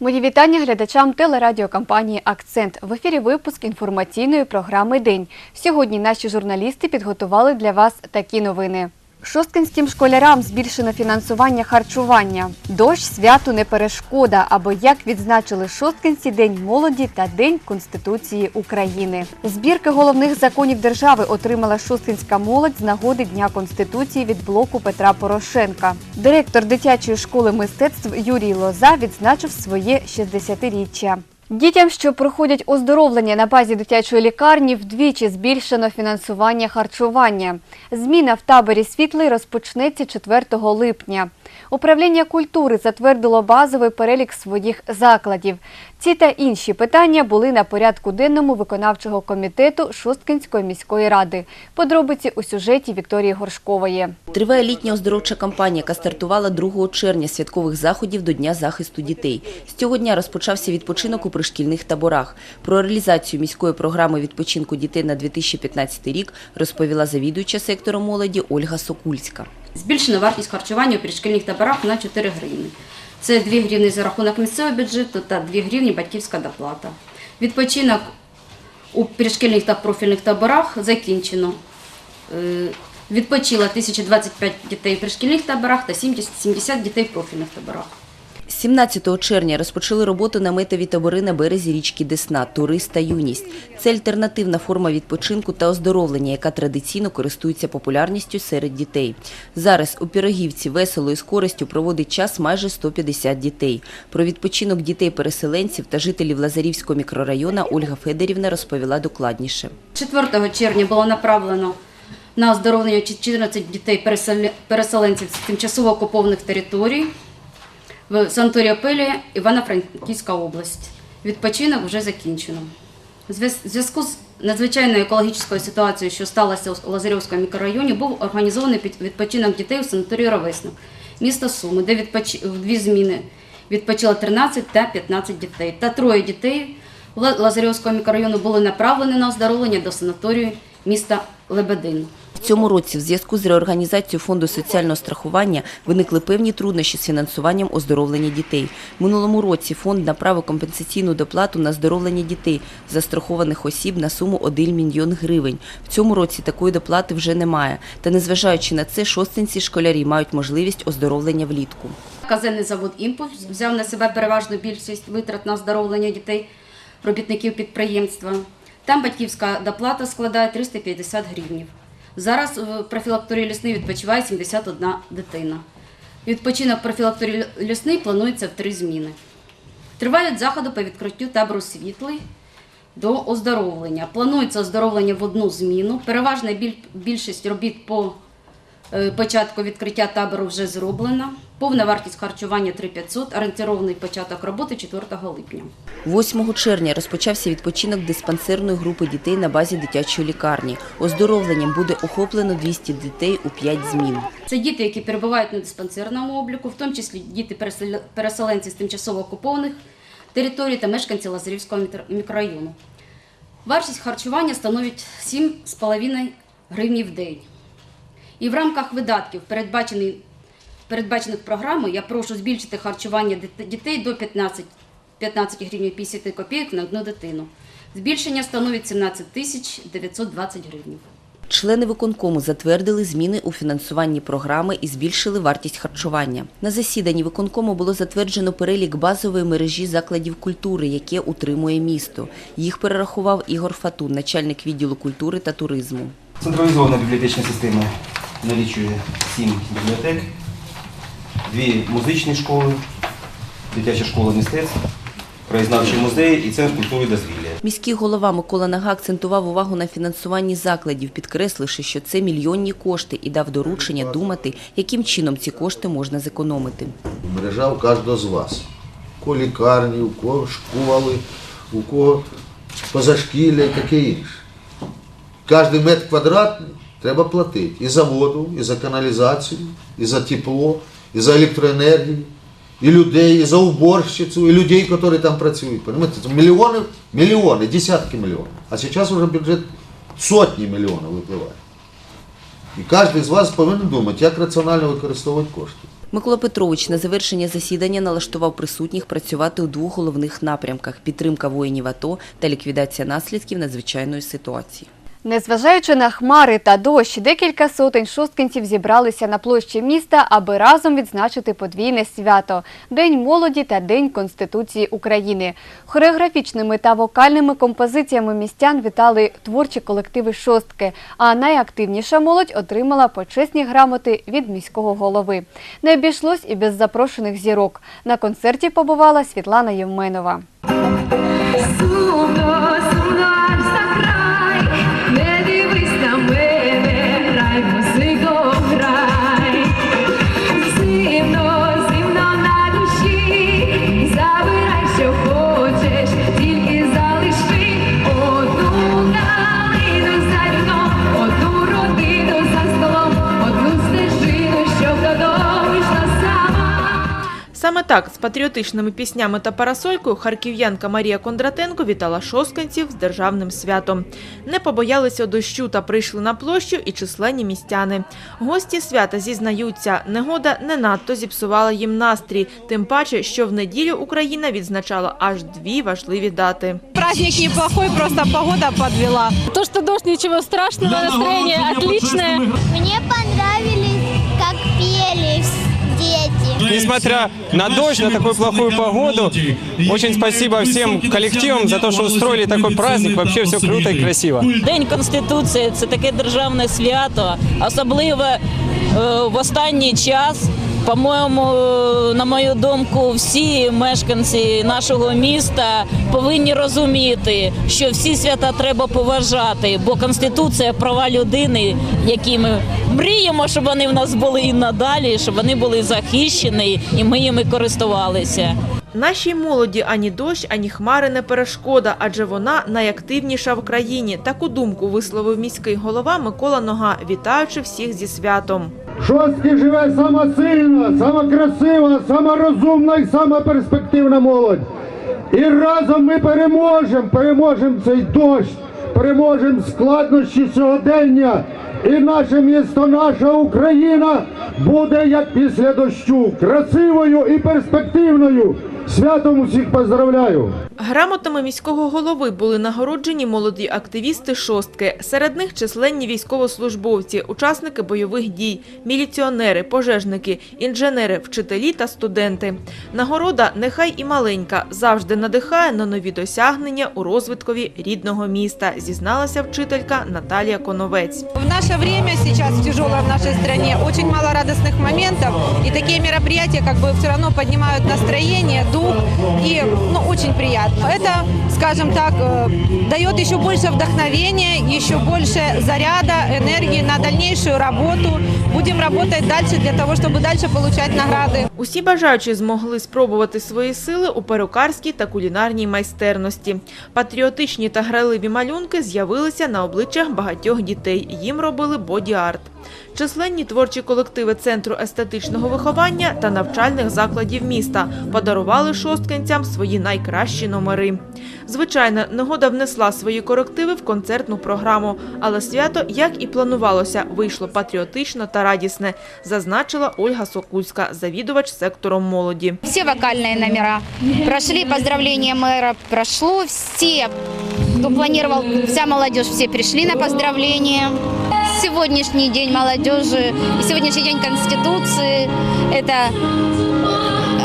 Мої вітання глядачам телерадіокомпанії Акцент. В ефірі випуск інформаційної програми День. Сьогодні наші журналісти підготували для вас такі новини. Шосткинським школярам збільшено фінансування харчування. Дощ святу не перешкода, або як відзначили шосткинці День молоді та День Конституції України. Збірки головних законів держави отримала шосткинська молодь з нагоди Дня Конституції від блоку Петра Порошенка. Директор дитячої школи мистецтв Юрій Лоза відзначив своє 60-річчя. Дітям, що проходять оздоровлення на базі дитячої лікарні, вдвічі збільшено фінансування харчування. Зміна в таборі світлий розпочнеться 4 липня. Управління культури затвердило базовий перелік своїх закладів. Ці та інші питання були на порядку денному виконавчого комітету Шосткинської міської ради. Подробиці у сюжеті Вікторії Горшкової. Триває літня оздоровча кампанія, яка стартувала 2 червня святкових заходів до Дня захисту дітей. З цього дня розпочався відпочинок у пришкільних таборах. Про реалізацію міської програми відпочинку дітей на 2015 рік розповіла завідуюча сектору молоді Ольга Сокульська. Збільшена вартість харчування у перешкільних таборах на 4 гривні. Це 2 гривні за рахунок місцевого бюджету та 2 гривні батьківська доплата. Відпочинок у перешкільних та профільних таборах закінчено. Е, Відпочило 1025 дітей у перешкільних таборах та 70 70 дітей в профільних таборах. 17 червня розпочали роботу наметові табори на березі річки Десна «Турист та юність. Це альтернативна форма відпочинку та оздоровлення, яка традиційно користується популярністю серед дітей. Зараз у Пірогівці весело і з користю проводить час майже 150 дітей. Про відпочинок дітей-переселенців та жителів Лазарівського мікрорайону Ольга Федорівна розповіла докладніше. 4 червня було направлено на оздоровлення 14 дітей переселе- переселенців з тимчасово окупованих територій в санаторії Апелія, Івано-Франківська область. Відпочинок вже закінчено. Зв'язку з надзвичайною екологічною ситуацією, що сталося у Лазарівському мікрорайоні, був організований відпочинок дітей у санаторії Ровесник, місто Суми, де відпоч... в дві зміни відпочило 13 та 15 дітей. Та троє дітей Лазарівського мікрорайону були направлені на оздоровлення до санаторію міста Лебедин. В цьому році в зв'язку з реорганізацією фонду соціального страхування виникли певні труднощі з фінансуванням оздоровлення дітей. Минулому році фонд направив компенсаційну доплату на оздоровлення дітей застрахованих осіб на суму 1 мільйон гривень. В цьому році такої доплати вже немає. Та незважаючи на це, шостинці школярі мають можливість оздоровлення влітку. Казенний завод «Імпульс» взяв на себе переважну більшість витрат на оздоровлення дітей, робітників підприємства. Там батьківська доплата складає 350 гривнів. Зараз в профілакторії лісний відпочиває 71 дитина. Відпочинок профілакторії лісний планується в три зміни. Тривають заходи по відкриттю табору світлий до оздоровлення. Планується оздоровлення в одну зміну. Переважна більшість робіт по початку відкриття табору вже зроблена. Повна вартість харчування 3500, орієнтировний початок роботи 4 липня. 8 червня розпочався відпочинок диспансерної групи дітей на базі дитячої лікарні. Оздоровленням буде охоплено 200 дітей у 5 змін. Це діти, які перебувають на диспансерному обліку, в тому числі діти переселенці з тимчасово окупованих територій та мешканці Лазарівського мікро- мікрорайону. Вартість харчування становить 7,5 гривні в день. І в рамках видатків, передбачений- передбачених програмою, я прошу збільшити харчування дітей до 15, 15 гривень 50 копійок на одну дитину. Збільшення становить 17 тисяч 920 гривень. Члени виконкому затвердили зміни у фінансуванні програми і збільшили вартість харчування. На засіданні виконкому було затверджено перелік базової мережі закладів культури, яке утримує місто. Їх перерахував Ігор Фатун, начальник відділу культури та туризму. Централізована бібліотечна система налічує сім бібліотек, дві музичні школи, дитяча школа мистецтв, краєзнавчий музей і центр культури дозвілля. Міський голова Микола Нага акцентував увагу на фінансуванні закладів, підкресливши, що це мільйонні кошти і дав доручення думати, яким чином ці кошти можна зекономити. мережа у кожного з вас. У кого лікарні, у кого школи, у кого позашкілля і таке інше. Кожен метр квадратний треба платити і за воду, і за каналізацію, і за тепло, і за електроенергію, і людей, і за уборщицю, і людей, які там працюють. Понимаете? Мільйони, мільйони, десятки мільйонів. А зараз вже бюджет сотні мільйонів випливає. І кожен з вас повинен думати, як раціонально використовувати кошти. Микола Петрович на завершення засідання налаштував присутніх працювати у двох головних напрямках – підтримка воїнів АТО та ліквідація наслідків надзвичайної ситуації. Незважаючи на хмари та дощ, декілька сотень шосткинців зібралися на площі міста, аби разом відзначити подвійне свято – День молоді та День Конституції України. Хореографічними та вокальними композиціями містян вітали творчі колективи шостки, а найактивніша молодь отримала почесні грамоти від міського голови. Не обійшлось і без запрошених зірок. На концерті побувала Світлана Євменова. Так, з патріотичними піснями та парасолькою харків'янка Марія Кондратенко вітала шостканців з державним святом. Не побоялися дощу та прийшли на площу і численні містяни. Гості свята зізнаються, негода не надто зіпсувала їм настрій, тим паче, що в неділю Україна відзначала аж дві важливі дати. Праздник неплохой, просто погода подвела. То, что дождь, ничего страшного, настроение отличное. Мне понравились, Несмотря на дождь, на такую плохую погоду, очень спасибо всем коллективам за то, что устроили такой праздник. Вообще все круто и красиво. День Конституції це таке державне свято, особливо е, в останній час. По-моєму, на мою думку, всі мешканці нашого міста повинні розуміти, що всі свята треба поважати, бо Конституція права людини, які ми мріємо, щоб вони в нас були і надалі, щоб вони були захищені, і ми їми користувалися. Нашій молоді ані дощ, ані хмари не перешкода, адже вона найактивніша в країні. Таку думку висловив міський голова Микола Нога, вітаючи всіх зі святом. Шостки живе сама сильна, сама красива, сама розумна і сама перспективна молодь. І разом ми переможемо, переможемо цей дощ, переможемо складнощі сьогодення. І наше місто, наша Україна буде як після дощу, красивою і перспективною. Святом усіх поздравляю! Грамотами міського голови були нагороджені молоді активісти шостки. Серед них численні військовослужбовці, учасники бойових дій, міліціонери, пожежники, інженери, вчителі та студенти. Нагорода, нехай і маленька, завжди надихає на нові досягнення у розвиткові рідного міста, зізналася вчителька Наталія Коновець. В наше время сейчас тяжелое в нашей стране, очень мало радостных моментов, и такие мероприятия бы все равно поднимают настроение, дух, и ну, очень приятно. Это, скажем так, э, дает еще больше вдохновения, еще больше заряда, энергии на дальнейшую работу. Будем работать дальше для того, чтобы дальше получать награды. Усі бажаючі змогли спробувати свої сили у перукарській та кулінарній майстерності. Патріотичні та граливі малюнки з'явилися на обличчях багатьох дітей. Їм робили боді-арт. Численні творчі колективи Центру естетичного виховання та навчальних закладів міста подарували шосткинцям свої найкращі номери. Звичайно, негода внесла свої корективи в концертну програму, але свято, як і планувалося, вийшло патріотично та радісне, зазначила Ольга Сокульська, завідувач сектором молоді. Все вокальные номера прошли, поздравление мэра прошло, все, кто планировал, вся молодежь, все пришли на поздравление Сегодняшний день молодежи и сегодняшний день Конституции – это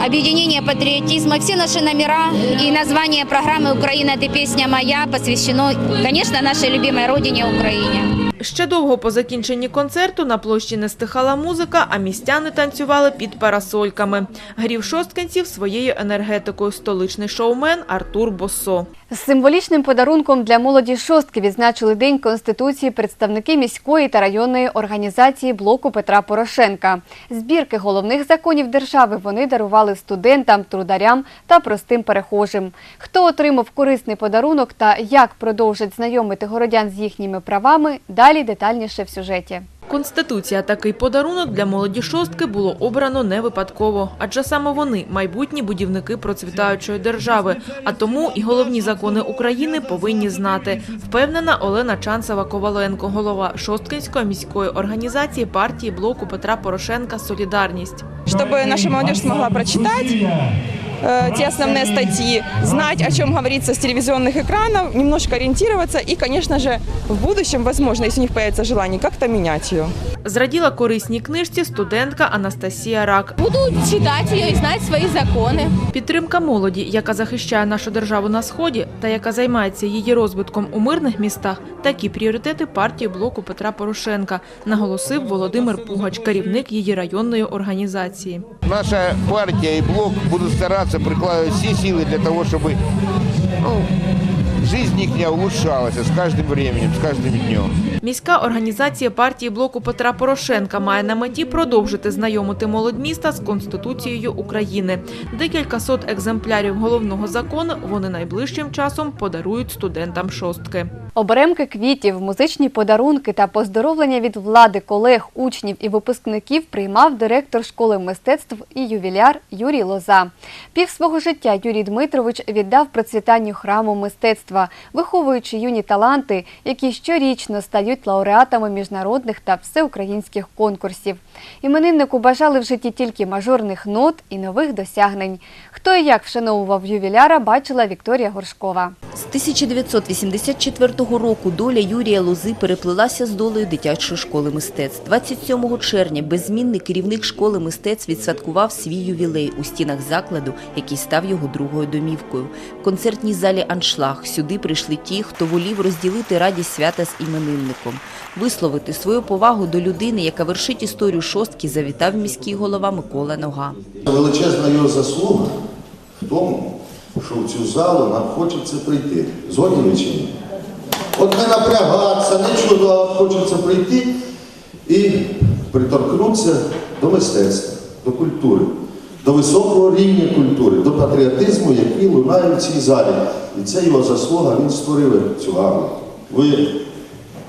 объединение патриотизма. Все наши номера и название программы «Украина – это песня моя» посвящено, конечно, нашей любимой родине Украине. Ще довго по закінченні концерту на площі не стихала музика, а містяни танцювали під парасольками. Грів шосткинців своєю енергетикою столичний шоумен Артур Боссо. З символічним подарунком для молоді шостки відзначили День Конституції представники міської та районної організації блоку Петра Порошенка. Збірки головних законів держави вони дарували студентам, трударям та простим перехожим. Хто отримав корисний подарунок та як продовжать знайомити городян з їхніми правами, далі детальніше в сюжеті. Конституція такий подарунок для молоді шостки було обрано не випадково, адже саме вони майбутні будівники процвітаючої держави. А тому і головні закони України повинні знати. Впевнена Олена Чанцева Коваленко, голова Шосткинської міської організації партії блоку Петра Порошенка Солідарність. Чтобы наша молодежь смогла прочитать э, те основные статьи, знать, о чем говорится с телевизионных экранов, немножко ориентироваться и, конечно же, в будущем, возможно, если у них появится желание, как-то менять ее. Зраділа корисній книжці студентка Анастасія Рак. Буду читать ее и знать свои законы. Підтримка молоді, яка захищає нашу державу на сході та яка займається її розвитком у мирних містах, такі пріоритети партії блоку Петра Порошенка, наголосив Володимир Пугач, керівник її районної організації. Наша партия и блок будут стараться прикладывать все силы для того, чтобы ну, жизнь их улучшалась с каждым временем, с каждым днем. Міська організація партії блоку Петра Порошенка має на меті продовжити знайомити молодь міста з Конституцією України. Декілька сот екземплярів головного закону вони найближчим часом подарують студентам шостки. Оберемки квітів, музичні подарунки та поздоровлення від влади, колег, учнів і випускників приймав директор школи мистецтв і ювіляр Юрій Лоза. Пів свого життя Юрій Дмитрович віддав процвітанню храму мистецтва, виховуючи юні таланти, які щорічно стають лауреатами міжнародних та всеукраїнських конкурсів. Імениннику бажали в житті тільки мажорних нот і нових досягнень. Хто і як вшановував ювіляра, бачила Вікторія Горшкова. З 1984 року доля Юрія Лози переплилася з долею дитячої школи мистецтв. 27 червня беззмінний керівник школи мистецтв відсвяткував свій ювілей у стінах закладу, який став його другою домівкою. В концертній залі «Аншлаг» сюди прийшли ті, хто волів розділити радість свята з іменинником. Висловити свою повагу до людини, яка вершить історію шостки, завітав міський голова Микола Нога. Величезна його заслуга в тому, що в цю залу нам хочеться прийти. Згодні чи ні? От не напрягатися, нічого, хочеться прийти і приторкнутися до мистецтва, до культури, до високого рівня культури, до патріотизму, який лунає в цій залі. І це його заслуга, він створив цю армію. Ви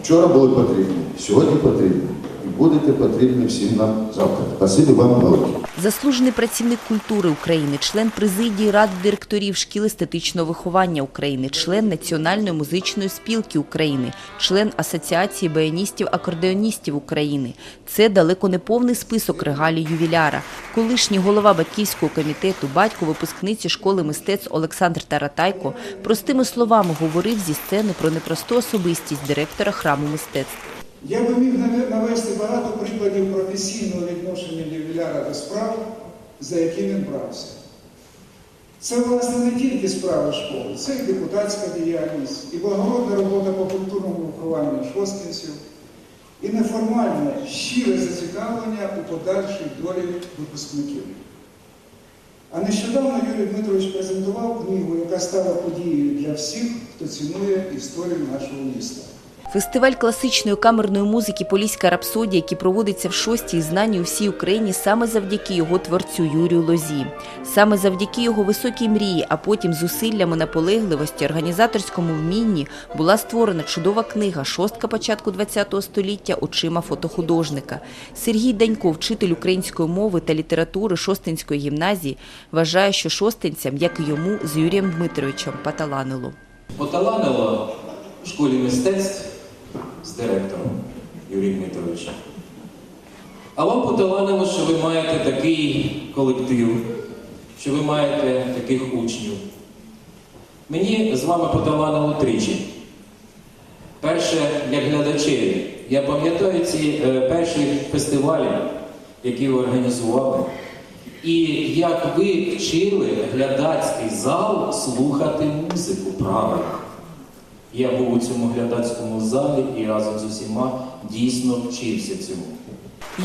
вчора були потрібні, сьогодні потрібні. Будете потрібні всім нам завтра. Спасибі вам велике. Заслужений працівник культури України, член президії Ради директорів шкіл естетичного виховання України, член Національної музичної спілки України, член Асоціації баяністів-акордеоністів України. Це далеко не повний список регалій ювіляра. Колишній голова батьківського комітету, батько випускниці школи мистецтв Олександр Таратайко простими словами говорив зі сцени про непросту особистість директора храму мистецтв. Я би міг навести багато прикладів професійного відношення ювіляра до справ, за які він брався. Це, власне, не тільки справи школи, це і депутатська діяльність, і благородна робота по культурному вихованню шосткинців, і неформальне, щире зацікавлення у подальшій долі випускників. А нещодавно Юрій Дмитрович презентував книгу, яка стала подією для всіх, хто цінує історію нашого міста. Фестиваль класичної камерної музики Поліська рапсодія, який проводиться в шостій, знані у всій Україні саме завдяки його творцю Юрію Лозі. Саме завдяки його високій мрії, а потім зусиллями наполегливості, організаторському вмінні була створена чудова книга «Шостка початку ХХ століття. Очима фотохудожника». Сергій Данько, вчитель української мови та літератури Шостинської гімназії, вважає, що шостинцям, як і йому, з Юрієм Дмитровичем поталанило. Поталанило в школі мистецтв з директором Юрієм Дмитровичем. А вам поталанило, що ви маєте такий колектив, що ви маєте таких учнів. Мені з вами поталанило тричі. Перше, як глядачеві. Я пам'ятаю ці е, перші фестивалі, які ви організували. І як ви вчили глядацький зал слухати музику правильно. Я був у цьому глядацькому залі і разом з усіма дійсно вчився цьому.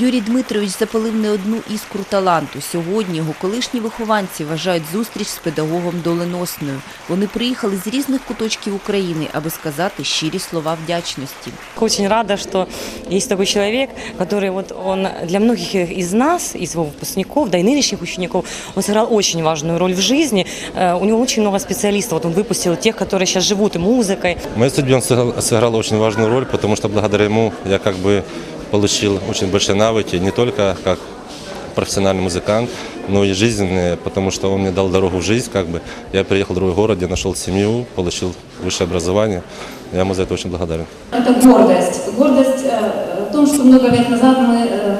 Юрій Дмитрович запалив не одну іскру таланту. Сьогодні його колишні вихованці вважають зустріч з педагогом доленосною. Вони приїхали з різних куточків України, аби сказати щирі слова вдячності. Очень рада, что есть такой человек, который вот он для многих из нас, из его выпускников, да и нынешних учеников, он сыграл очень важную роль в жизни. Э, У него очень много специалистов. Вот он выпустил тех, которые сейчас живут и музыкой. В моей судьбе он сыграл, сыграл очень важную роль, потому что благодаря ему я как бы получил очень большие навыки, не только как профессиональный музыкант, но и жизненные, потому что он мне дал дорогу в жизнь, как бы. Я приехал в другой город, где нашел семью, получил высшее образование. Я ему за это очень благодарен. Это гордость. Гордость э, в том, что много лет назад мы э, э,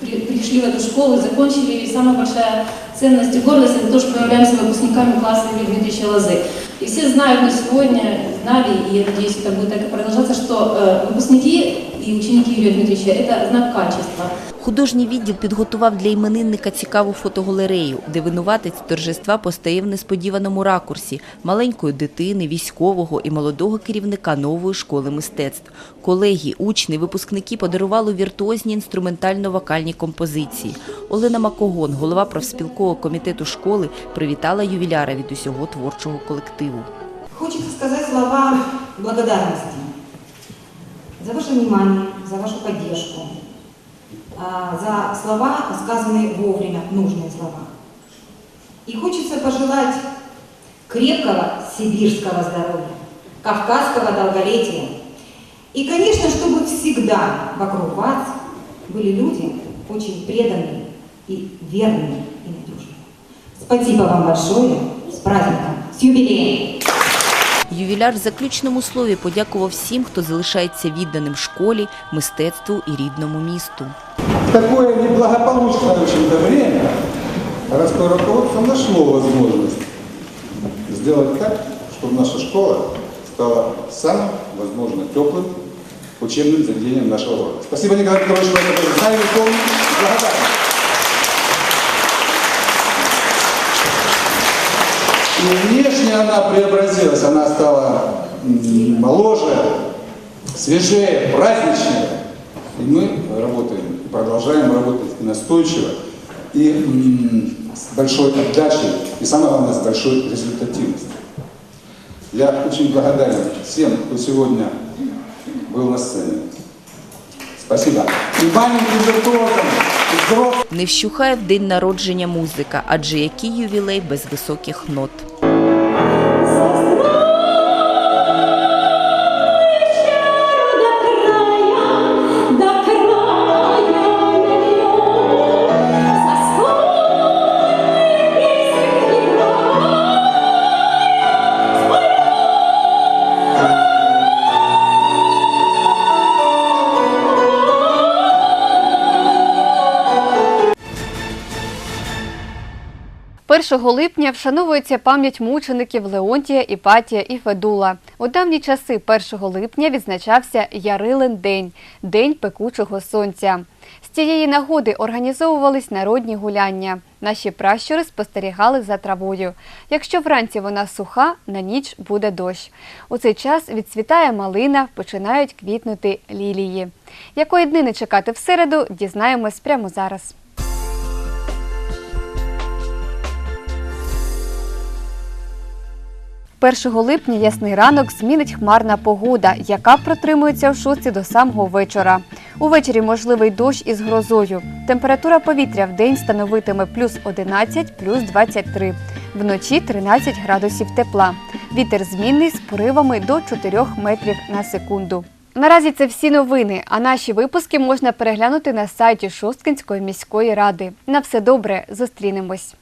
при- пришли в эту школу и закончили. И самая большая ценность и гордость – это то, что мы являемся выпускниками класса Юрия Дмитриевича Лозы. И все знают на сегодня, знали, и я надеюсь, это будет так и продолжаться, что э, выпускники и ученики Юрия Дмитриевича – это знак качества. Художній відділ підготував для іменинника цікаву фотогалерею, де винуватець торжества постає в несподіваному ракурсі маленької дитини, військового і молодого керівника нової школи мистецтв. Колеги, учні, випускники подарували віртуозні інструментально-вокальні композиції. Олена Макогон, голова профспілкового комітету школи, привітала ювіляра від усього творчого колективу. Хочется сказать слова благодарности за ваше внимание, за вашу поддержку, а, за слова, сказанные вовремя, нужные слова. И хочется пожелать крепкого сибирского здоровья, кавказского долголетия. И, конечно, чтобы всегда вокруг вас были люди очень преданные и верные и надежные. Спасибо вам большое. С праздником, с юбилеем! Ювіляр в заключному слові подякував всім, хто залишається відданим школі, мистецтву і рідному місту. В такое неблагополучное в общем-то, время городское руководство нашло возможность сделать так, чтобы наша школа стала самым, возможно, теплым учебным заведением нашего города. Спасибо, Николай Петрович, вы это были. Знаю, что благодарен. И внешне она преобразилась, она стала моложе, свежее, праздничнее. И мы работаем, продолжаем работать настойчиво, и с большой отдачей, и самое главное, с большой результативностью. Я очень благодарен всем, кто сегодня был на сцене. Спасибо. И маленьким взрослым. Не вщухає в день народження музика, адже який ювілей без високих нот. Першого липня вшановується пам'ять мучеників Леонтія, Іпатія і Федула. У давні часи 1 липня відзначався Ярилин день – День пекучого сонця. З цієї нагоди організовувались народні гуляння. Наші пращури спостерігали за травою. Якщо вранці вона суха, на ніч буде дощ. У цей час відцвітає малина, починають квітнути лілії. Якої днини чекати в середу, дізнаємось прямо зараз. 1 липня ясний ранок змінить хмарна погода, яка протримується в шоці до самого вечора. Увечері можливий дощ із грозою. Температура повітря в день становитиме плюс 11, плюс 23. Вночі 13 градусів тепла. Вітер змінний з поривами до 4 метрів на секунду. Наразі це всі новини, а наші випуски можна переглянути на сайті Шосткинської міської ради. На все добре, зустрінемось.